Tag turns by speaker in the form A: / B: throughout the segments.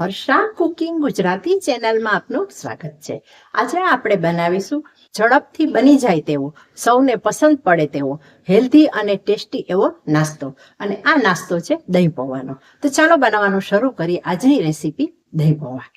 A: Harsha cooking Gujarati ચેનલમાં આપનું સ્વાગત છે. આજે આપણે બનાવીશું ઝડપથી બની જાય તેવો, સૌને પસંદ પડે તેવો, હેલ્ધી અને ટેસ્ટી એવો નાસ્તો. અને આ નાસ્તો છે દહીં પૌવાનો. તો ચાલો બનાવવાનું શરૂ કરીએ આજની રેસીપી દહીં પૌવા.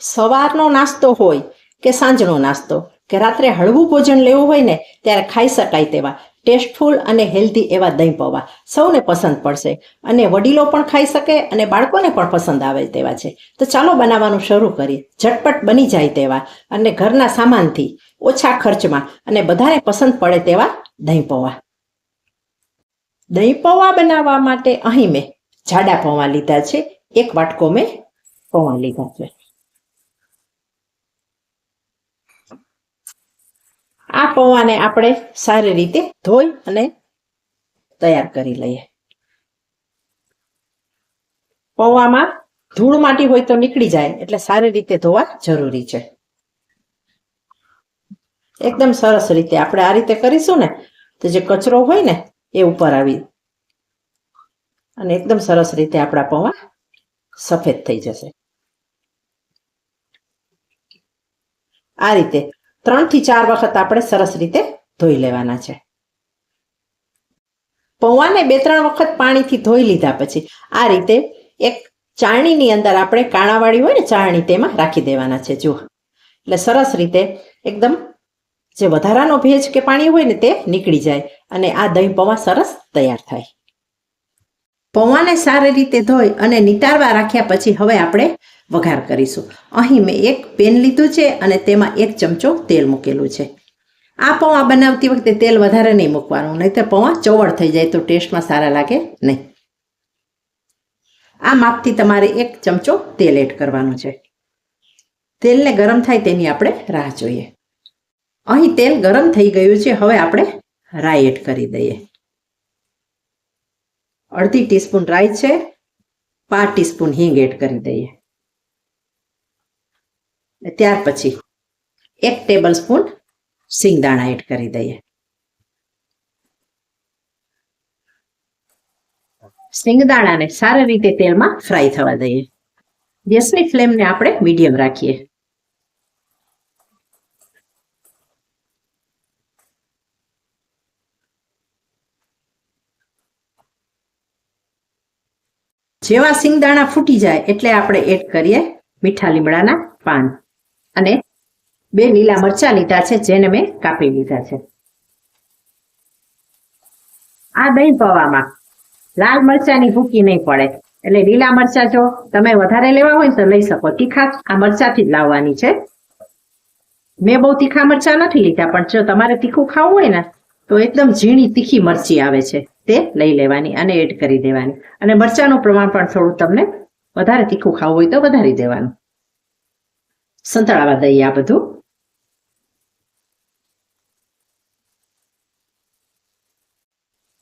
A: સવારનો નાસ્તો હોય કે સાંજનો નાસ્તો, કે રાત્રે હળવું ભોજન લેવું હોય ને, ત્યારે ખાઈ શકાય તેવા ટેસ્ટફુલ અને હેલ્ધી એવા દહીં પૌવા. સૌને પસંદ પડશે. અને વડીલો પણ ખાઈ શકે અને બાળકોને પણ પસંદ આવે તેવા છે. તો ચાલો બનાવવાનું શરૂ કરીએ. ઝટપટ બની જાય તેવા અને ઘરના સામાનથી ઓછા ખર્ચમાં અને બધાને પસંદ પડે તેવા દહીં પૌવા. દહીં પૌવા બનાવવા માટે અહીં મેં જાડા પૌવા લીધા છે. એક વાટકો મેં પૌવા લીધા છે. આ પૌવાને આપણે સારી રીતે ધોઈ અને તૈયાર કરી લઈએ. પૌવામાં ધૂળ માટી હોય તો નીકળી જાય, એટલે સારી રીતે ધોવા જરૂરી છે. એકદમ સરસ રીતે આપણે આ રીતે કરીશું ને, તો જે કચરો હોય ને, એ ઉપર આવી અને એકદમ સરસ રીતે આપણા પૌવા સફેદ થઈ જશે. આ રીતે ત્રણથી ચાર વખત આપણે સરસ રીતે ધોઈ લેવાના છે. પૌવાને બે ત્રણ વખત પાણીથી ધોઈ લીધા પછી આ રીતે એક ચાળણીની અંદર આપણે કાણાવાળી હોય ને ચાળણી તેમાં રાખી દેવાના છે. જુઓ. એટલે સરસ રીતે એકદમ જે વધારાનો ભેજ કે પાણી હોય ને તે નીકળી જાય અને આ દહીં પૌવા સરસ તૈયાર થાય. પૌવાને સારી રીતે ધોઈ અને નિતારવા રાખ્યા પછી હવે આપણે વઘાર કરીશું. અહીં મેં એક પેન લીધું છે અને તેમાં એક ચમચો તેલ મૂકેલું છે. આ પૌવા બનાવતી વખતે તેલ વધારે નહીં મૂકવાનું નહીં તો પૌવા ચવળ થઈ જાય તો ટેસ્ટમાં સારા લાગે નહીં. આ માપથી તમારે એક ચમચો તેલ એડ કરવાનું છે. તેલને ગરમ થાય તેની આપણે રાહ જોઈએ. અહીં તેલ ગરમ થઈ ગયું છે, હવે આપણે રાઈ એડ કરી દઈએ. અડધી ટીસ્પૂન રાઈ છે, પાંચ ટીસ્પૂન હિંગ એડ કરી દઈએ. ત્યાર પછી એક ટેબલ સ્પૂન સિંગદાણા એડ કરી દઈએ. સિંગદાણાને સારી રીતે તેલમાં ફ્રાય થવા દઈએ. ગેસની ફ્લેમને આપણે મીડિયમ રાખીએ. જેવા સિંગદાણા ફૂટી જાય એટલે આપણે એડ કરીએ મીઠા લીમડાના પાન. અને બે લીલા મરચા લીધા છે, જેને મેં કાપી લીધા છે. આ દહીં પૌવામાં. લાલ મરચાની ભૂકી નહીં પડે. એટલે લીલા મરચા જો તમે વધારે લેવા હોય તો લઈ શકો તીખા. આ મરચાથી જ લાવવાની છે. મેં બહુ તીખા મરચા નથી લીધા, પણ જો તમારે તીખું ખાવું હોય ને તો એકદમ ઝીણી, તીખી મરચી આવે છે તે લઈ લેવાની અને એડ કરી દેવાની. અને મરચાનું પ્રમાણ પણ થોડું તમને વધારે તીખું ખાવું હોય તો વધારી દેવાનું. સંતળાવા દઈએ આ બધું.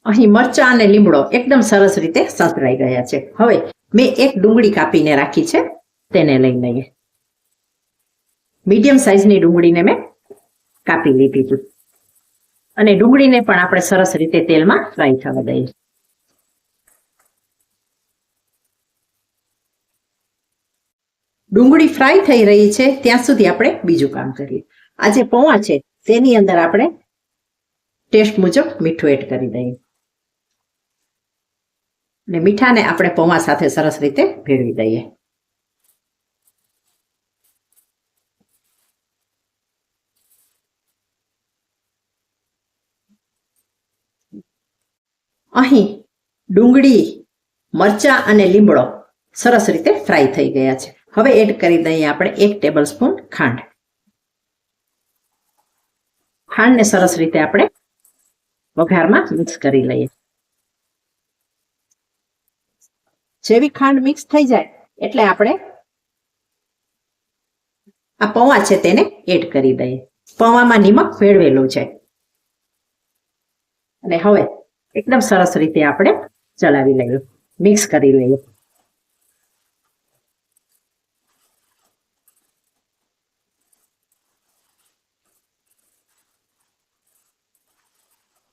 A: અહીં મરચા અને લીમડો એકદમ સરસ રીતે સંતળાઈ ગયા છે. હવે મેં એક ડુંગળી કાપીને રાખી છે, તેને લઈ લઈએ. મીડિયમ સાઈઝની ડુંગળીને મેં કાપી લીધી. છે અને ડુંગળીને પણ આપણે સરસ રીતે તેલમાં ફ્રાય થવા દઈએ. ડુંગળી ફ્રાય થઈ રહી છે, ત્યાં સુધી આપણે બીજું કામ કરીએ. આ જે પૌવા છે, તેની અંદર આપણે ટેસ્ટ મુજબ મીઠું એડ કરી દઈએ. અને મીઠાને આપણે પૌવા સાથે સરસ રીતે ભેળવી દઈએ. અહીં ડુંગળી, મરચા અને લીમડો સરસ રીતે ફ્રાય થઈ ગયા છે. હવે એડ કરી દઈએ આપણે એક ટેબલ સ્પૂન ખાંડ. ખાંડને સરસ રીતે આપણે વઘારમાં મિક્સ કરી લઈએ. જેવી ખાંડ મિક્સ થઈ જાય એટલે આપણે આ પૌવા છે તેને એડ કરી દઈએ. પૌવામાં નિમક ભેળવેલું છે. અને હવે એકદમ સરસ રીતે આપણે ચલાવી લઈએ મિક્સ કરી લઈએ.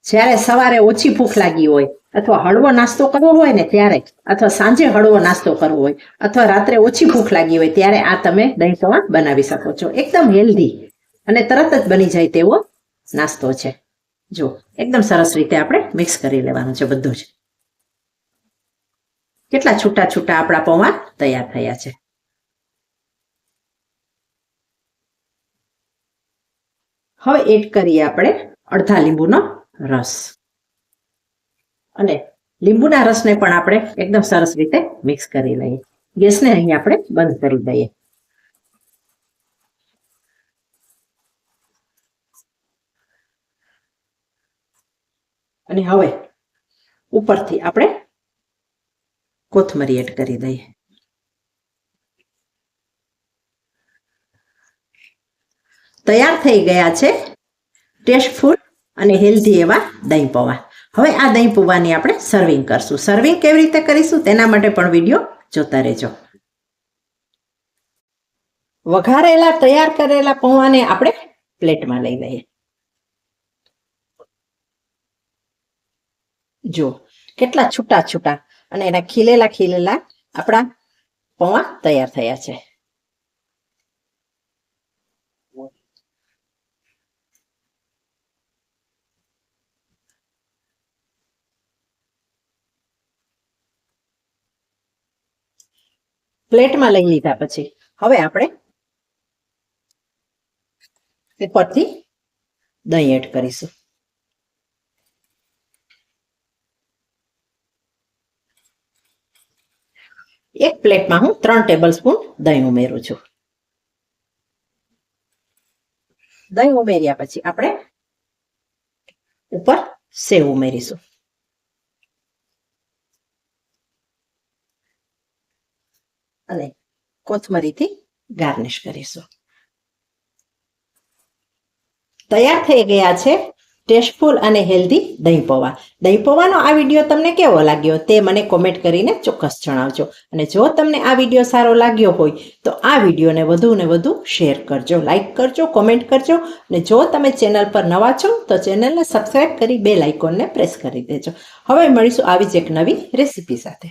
A: જ્યારે સવારે ઓછી ભૂખ લાગી હોય, અથવા હળવો નાસ્તો કરવો હોય ને ત્યારે, અથવા સાંજે હળવો નાસ્તો કરવો હોય, અથવા રાત્રે ઓછી ભૂખ લાગી હોય ત્યારે આ તમે દહીં પૌવા બનાવી શકો છો. એકદમ હેલ્ધી અને તરત જ બની જાય તેવો નાસ્તો છે. જો એકદમ સરસ રીતે આપણે મિક્સ કરી લેવાનું છે બધું જ. કેટલા છૂટા છૂટા આપણા પૌવા તૈયાર થયા છે. હવે એડ કરીએ આપણે અડધા લીંબુનો રસ. અને લીંબુના રસને પણ આપણે એકદમ સરસ રીતે મિક્સ કરી લઈએ. ગેસને અહીં આપણે બંધ કરી દઈએ. અને હવે ઉપરથી આપણે કોથમરી એડ કરી દઈએ. તૈયાર થઈ ગયા છે ટેસ્ટફુલ અને હેલ્ધી એવા દહીં પૌવા. હવે આ દહીં પૌવાની આપણે સર્વિંગ કરશું. સર્વિંગ કેવી રીતે કરીશું તેના માટે પણ વીડિયો જોતા રહેજો. વઘારેલા, તૈયાર કરેલા પૌવાને આપણે પ્લેટમાં લઈ લઈએ. જો કેટલા છૂટા છૂટા અને એના ખીલેલા ખીલેલા આપણા પૌવા તૈયાર થયા છે. પ્લેટમાં લઈ લીધા પછી. હવે આપણે ઉપરથી દહીં એડ કરીશું. એક પ્લેટમાં હું ત્રણ ટેબલ સ્પૂન દહીં ઉમેરું છું. દહીં ઉમેર્યા પછી આપણે ઉપર સેવ ઉમેરીશું. અને કોથમરીથી ગાર્નિશ કરીશું. તૈયાર થઈ ગયા છે ટેસ્ટફુલ અને હેલ્ધી દહીં પૌવા. દહીં પૌવાનો આ વીડિયો તમને કેવો લાગ્યો તે મને કોમેન્ટ કરીને ચોક્કસ જણાવજો. અને જો તમને આ વીડિયો સારો લાગ્યો હોય, તો આ વિડીયોને વધુ ને વધુ શેર કરજો લાઈક કરજો કોમેન્ટ કરજો. અને જો તમે ચેનલ પર નવા છો, તો ચેનલને સબસ્ક્રાઈબ કરી બે લાઇકોનને પ્રેસ કરી દેજો. હવે મળીશું આવી જ એક નવી રેસીપી સાથે.